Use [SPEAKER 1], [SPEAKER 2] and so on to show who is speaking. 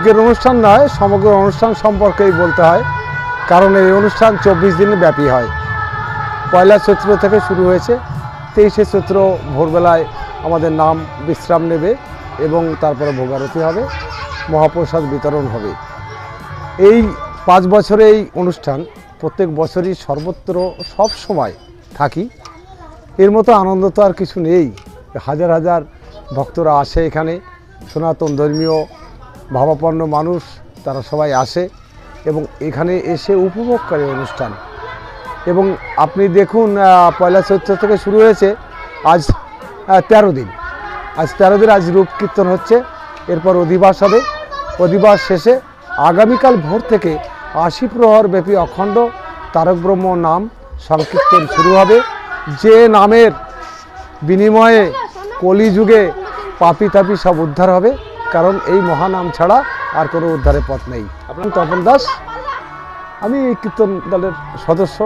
[SPEAKER 1] আজকের অনুষ্ঠান নয়, সমগ্র অনুষ্ঠান সম্পর্কেই বলতে হয়। কারণ এই অনুষ্ঠান চব্বিশ দিন ব্যাপী হয়। পয়লা চৈত্র থেকে শুরু হয়েছে। তেইশে চৈত্র ভোরবেলায় আমাদের নাম বিশ্রাম নেবে এবং তারপরে ভোগারতি হবে, মহাপ্রসাদ বিতরণ হবে। এই পাঁচ বছরে এই অনুষ্ঠান, প্রত্যেক বছরই সর্বত্র সব সময় থাকি। এর মতো আনন্দ তো আর কিছু নেই। হাজার হাজার ভক্তরা আসে এখানে। সনাতন ধর্মীয় ভাবাপন্ন মানুষ, তারা সবাই আসে এবং এখানে এসে উপভোগ করে অনুষ্ঠান। এবং আপনি দেখুন পয়লা চৈত্র থেকে শুরু হয়েছে আজ তেরো দিন। আজ তেরো দিন, আজ রূপ কীর্তন হচ্ছে। এরপর অধিবাস হবে। অধিবাস শেষে আগামীকাল ভোর থেকে আশি প্রহর ব্যাপী অখণ্ড তারক ব্রহ্ম নাম সংকীর্তন শুরু হবে। যে নামের বিনিময়ে কলিযুগে পাপি তাপি সব উদ্ধার হবে। কারণ এই মহানাম ছাড়া আর কোনো উদ্ধারের পথ নেই। আপনার তপন দাস আমি এই কীর্তন দলের সদস্য।